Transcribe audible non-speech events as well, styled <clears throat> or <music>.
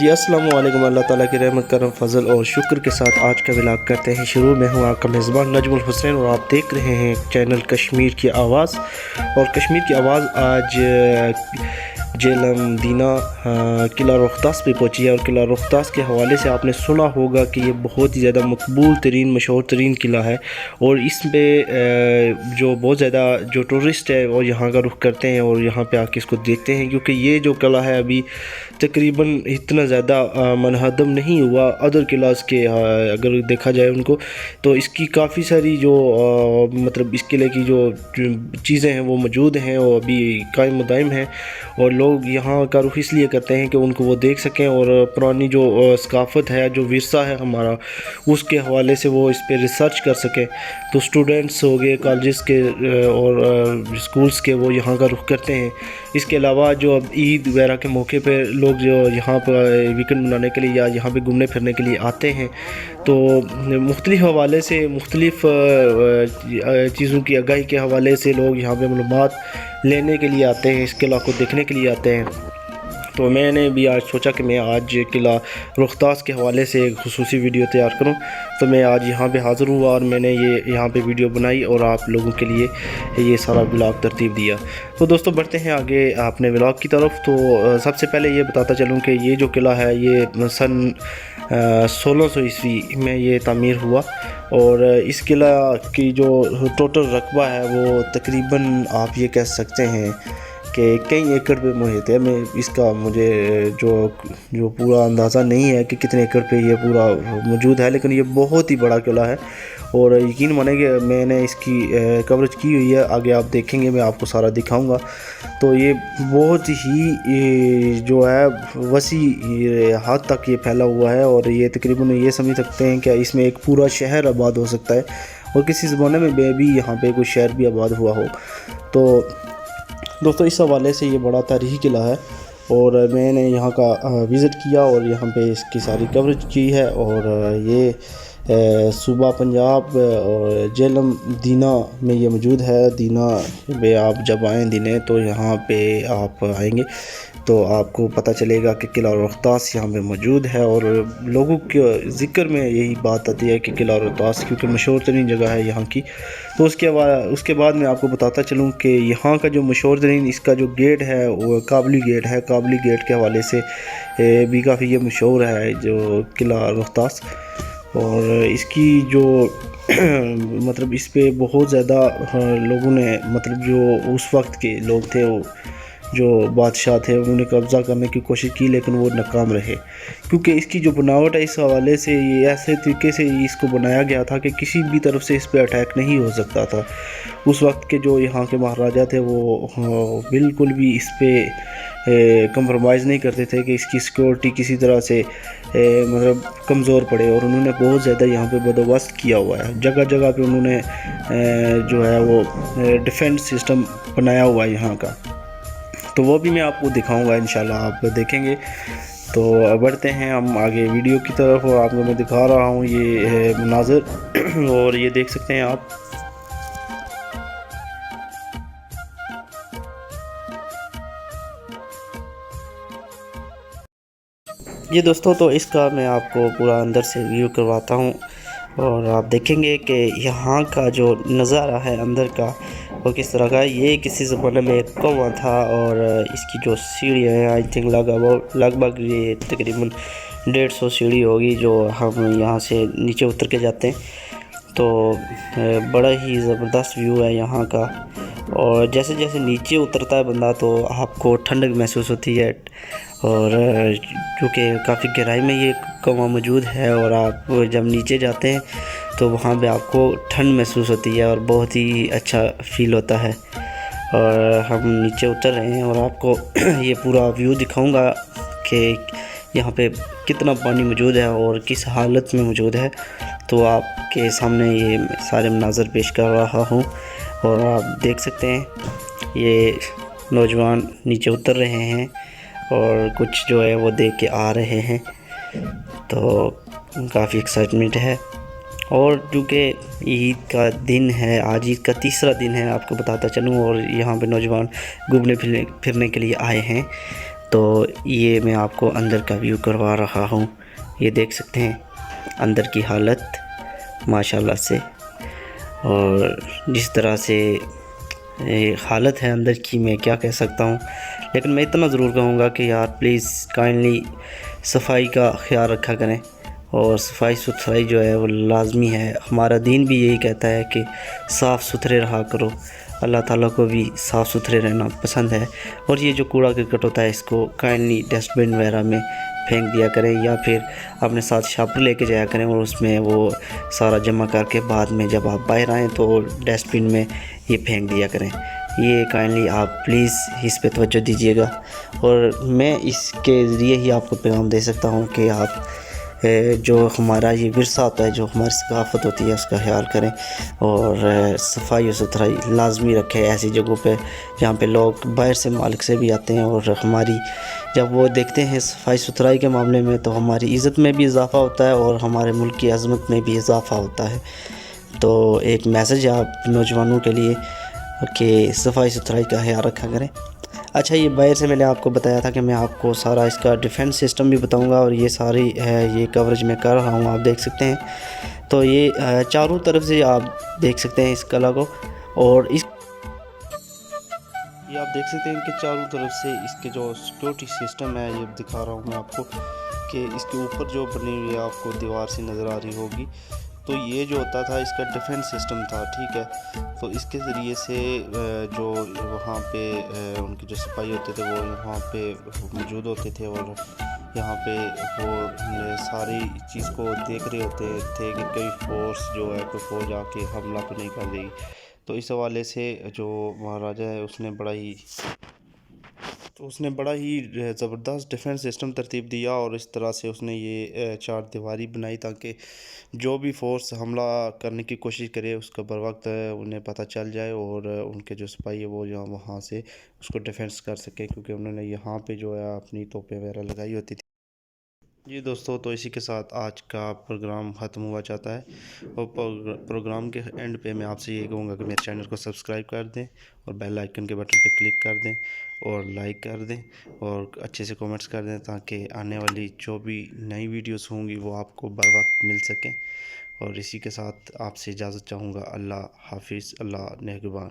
जी, अस्सलाम वालेकुम अल्लाह ताला की रहमत, करम, फजल और शुक्र के साथ आज का विलाग करते हैं। शुरू में हूँ आपका मेज़बान नजमुल हुसैन और आप देख रहे हैं चैनल कश्मीर की आवाज़। और कश्मीर की आवाज़ आज जेलम दीना किला रुख्तास पे पहुँची है और किला रुख्तास के हवाले से आपने सुना होगा कि ये बहुत ही ज़्यादा मकबूल तरीन, मशहूर तरीन किला है और इस पर जो बहुत ज़्यादा, जो टूरिस्ट है वो यहाँ का रुख करते हैं और यहाँ पे आके इसको देखते हैं क्योंकि ये जो किला है अभी तकरीबन इतना ज़्यादा मनहदम नहीं हुआ अदर किलास के अगर देखा जाए उनको तो इसकी काफ़ी सारी जो मतलब इस किले की जो चीज़ें हैं वो मौजूद हैं वो अभी कायम दायम हैं और लोग यहाँ का रुख इसलिए करते हैं कि उनको वो देख सकें और पुरानी जो सकाफ़त है, जो वरसा है हमारा, उसके हवाले से वो इस पर रिसर्च कर सकें। तो स्टूडेंट्स हो गए कॉलेज़ के और स्कूल्स के वो यहाँ का रुख करते हैं। इसके अलावा जो अब ईद वगैरह के मौके पर लोग जो यहाँ पर वीकेंड मनाने के लिए या यहाँ पर घूमने फिरने के लिए आते हैं तो मुख्तलिफ़ हवाले से, मुख्तलिफ़ चीज़ों की आगाही के हवाले से लोग यहाँ पर मालूम लेने के लिए आते हैं, इसके अलावा को देखने के लिए आते हैं। तो मैंने भी आज सोचा कि मैं आज किला रुख्तास के हवाले से एक खसूस वीडियो तैयार करूँ। तो मैं आज यहाँ पर हाज़िर हुआ और मैंने ये यहाँ पर वीडियो बनाई और आप लोगों के लिए ये सारा ब्लॉग तरतीब दिया। तो दोस्तों बढ़ते हैं आगे अपने ब्लॉग की तरफ़। तो सबसे पहले ये बताता चलूँ कि ये जो किला है, ये सन सोलह सौ ईस्वी में ये तमीर हुआ और इस किला की जो टोटल रकबा है वो तकरीबन आप ये कह सकते हैं कि कई एकड़ पे मुहित है। मैं इसका मुझे, जो जो पूरा अंदाज़ा नहीं है कि कितने एकड़ पे ये पूरा मौजूद है, लेकिन ये बहुत ही बड़ा किला है और यकीन माने कि मैंने इसकी कवरेज की हुई है। आगे आप देखेंगे, मैं आपको सारा दिखाऊँगा। तो ये बहुत ही जो है, वसी हाथ तक ये फैला हुआ है और ये तकरीबन ये समझ सकते हैं कि इसमें एक पूरा शहर आबाद हो सकता है। और किसी ज़माने में भी यहाँ पे कोई शहर भी आबाद हुआ हो। तो दोस्तों, इस हवाले से ये बड़ा तारीखी किला है और मैंने यहाँ का विज़िट किया और यहाँ पे इसकी सारी कवरेज की है और ये सूबा पंजाब और जेलम दीना में ये मौजूद है। दीना में आप जब आएँ दिने तो यहाँ पे आप आएँगे तो आपको पता चलेगा कि किला रख्तास यहाँ पे मौजूद है। और लोगों के ज़िक्र में यही बात आती है कि किला रख्तास क्योंकि मशहूर तरीन जगह है यहाँ की। तो उसके उसके बाद मैं आपको बताता चलूँ कि यहाँ का जो मशहूर तरीन, इसका जो गेट है, वो काबली गेट है। काबली गेट के हवाले से भी काफ़ी ये मशहूर है जो किला रख्तास और इसकी जो मतलब इस पर बहुत ज़्यादा हाँ, लोगों ने मतलब जो उस वक्त के लोग थे वो जो बादशाह थे उन्होंने कब्ज़ा करने की कोशिश की लेकिन वो नाकाम रहे। क्योंकि इसकी जो बनावट है इस हवाले से ये ऐसे तरीके से इसको बनाया गया था कि किसी भी तरफ़ से इस पर अटैक नहीं हो सकता था। उस वक्त के जो यहाँ के महाराजा थे वो हाँ, बिल्कुल भी इस पर कंप्रोमाइज़ नहीं करते थे कि इसकी सिक्योरिटी किसी तरह से ए, मतलब कमज़ोर पड़े। और उन्होंने बहुत ज़्यादा यहाँ पे बंदोबस्त किया हुआ है। जगह जगह पे उन्होंने ए, जो है वो डिफेंस सिस्टम बनाया हुआ है यहाँ का। तो वो भी मैं आपको दिखाऊँगा इन आप देखेंगे। तो बढ़ते हैं हम आगे वीडियो की तरफ़ और आपको मैं दिखा रहा हूँ, ये है मनाजर। <clears throat> और ये देख सकते हैं आप। ये दोस्तों तो इसका मैं आपको पूरा अंदर से व्यू करवाता हूँ और आप देखेंगे कि यहाँ का जो नज़ारा है अंदर का वो किस तरह का ये किसी ज़माने में कौवा था और इसकी जो सीढ़ियाँ हैं आई थिंक लगभग लगभग ये तकरीबन डेढ़ सौ सीढ़ी होगी जो हम यहाँ से नीचे उतर के जाते हैं। तो बड़ा ही ज़बरदस्त व्यू है यहाँ का। और जैसे जैसे नीचे उतरता है बंदा तो आपको ठंडक महसूस होती है। और क्योंकि काफ़ी गहराई में ये कौवा मौजूद है और आप जब नीचे जाते हैं तो वहाँ पे आपको ठंड महसूस होती है और बहुत ही अच्छा फील होता है। और हम नीचे उतर रहे हैं और आपको <clears throat> ये पूरा व्यू दिखाऊँगा कि यहाँ पे कितना पानी मौजूद है और किस हालत में मौजूद है। तो आपके सामने ये सारे मनाजर पेश कर रहा हूँ और आप देख सकते हैं, ये नौजवान नीचे उतर रहे हैं और कुछ जो है वो देख के आ रहे हैं। तो काफ़ी एक्साइटमेंट है। और चूँकि ईद का दिन है, आज ईद का तीसरा दिन है, आपको बताता चलूँ और यहाँ पे नौजवान घूमने फिरने फिरने के लिए आए हैं तो ये मैं आपको अंदर का व्यू करवा रहा हूँ। ये देख सकते हैं, अंदर की हालत, माशाल्लाह से, और जिस तरह से हालत है अंदर की, मैं क्या कह सकता हूँ। लेकिन मैं इतना ज़रूर कहूँगा कि यार प्लीज़ काइंडली सफ़ाई का ख्याल रखा करें। और सफ़ाई सुथराई जो है वो लाजमी है। हमारा दीन भी यही कहता है कि साफ़ सुथरे रहा करो। अल्लाह ताला को भी साफ़ सुथरे रहना पसंद है। और ये जो कूड़ा करकट होता है, इसको काइंडली डस्टबिन वगैरह में फेंक दिया करें या फिर अपने साथ शापर लेके जाया करें और उसमें वो सारा जमा करके बाद में जब आप बाहर आएँ तो डस्टबिन में ये फेंक दिया करें। ये काइंडली आप प्लीज़ इस पर तवज्जो दीजिएगा। और मैं इसके ज़रिए ही आपको पैगाम दे सकता हूँ कि आप जो हमारा ये विरसा होता है, जो हमारी सकाफ़त होती है, उसका ख्याल करें और सफ़ाई और सुथराई लाजमी रखें ऐसी जगहों पे जहाँ पे लोग बाहर से मालिक से भी आते हैं और हमारी, जब वो देखते हैं सफ़ाई सुथराई के मामले में तो हमारी इज़्ज़त में भी इजाफ़ा होता है और हमारे मुल्क की अजमत में भी इजाफ़ा होता है। तो एक मैसेज आप नौजवानों के लिए कि सफ़ाई सुथराई का ख्याल रखा करें। अच्छा ये बाहर से मैंने आपको बताया था कि मैं आपको सारा इसका डिफेंस सिस्टम भी बताऊँगा और ये सारी ये कवरेज मैं कर रहा हूँ, आप देख सकते हैं। तो ये चारों तरफ़ से आप देख सकते हैं इस कला को और इस ये आप देख सकते हैं कि चारों तरफ़ से इसके जो सिक्योरिटी सिस्टम है, ये दिखा रहा हूँ मैं आपको कि इसके ऊपर जो बनी हुई है, आपको दीवार से नज़र आ रही होगी। तो ये जो होता था, इसका डिफेंस सिस्टम था, ठीक है? तो इसके ज़रिए से जो वहाँ पे उनके जो सिपाही होते थे, वो वहाँ पे मौजूद होते थे और यहाँ पे वो सारी चीज़ को देख रहे होते थे कि कोई फोर्स जो है, कोई फौज आके हमला तो नहीं कर देगी। तो इस हवाले से जो महाराजा है, उसने बड़ा ही तो उसने बड़ा ही ज़बरदस्त डिफेंस सिस्टम तरतीब दिया और इस तरह से उसने ये चार दीवारी बनाई ताकि जो भी फोर्स हमला करने की कोशिश करे, उसका बर वक्त उन्हें पता चल जाए और उनके जो सिपाही है वो यहाँ वहाँ से उसको डिफेंस कर सके क्योंकि उन्होंने यहाँ पे जो है अपनी तोपें वगैरह लगाई होती थी। जी दोस्तों तो इसी के साथ आज का प्रोग्राम ख़त्म हुआ चाहता है और प्रोग्राम के एंड पे मैं आपसे ये कहूँगा कि मेरे चैनल को सब्सक्राइब कर दें और बेल आइकन के बटन पे क्लिक कर दें और लाइक कर दें और अच्छे से कमेंट्स कर दें ताकि आने वाली जो भी नई वीडियोस होंगी वो आपको बर वक्त मिल सकें। और इसी के साथ आपसे इजाज़त चाहूँगा। अल्लाह हाफिज़, अल्लाह नहगबान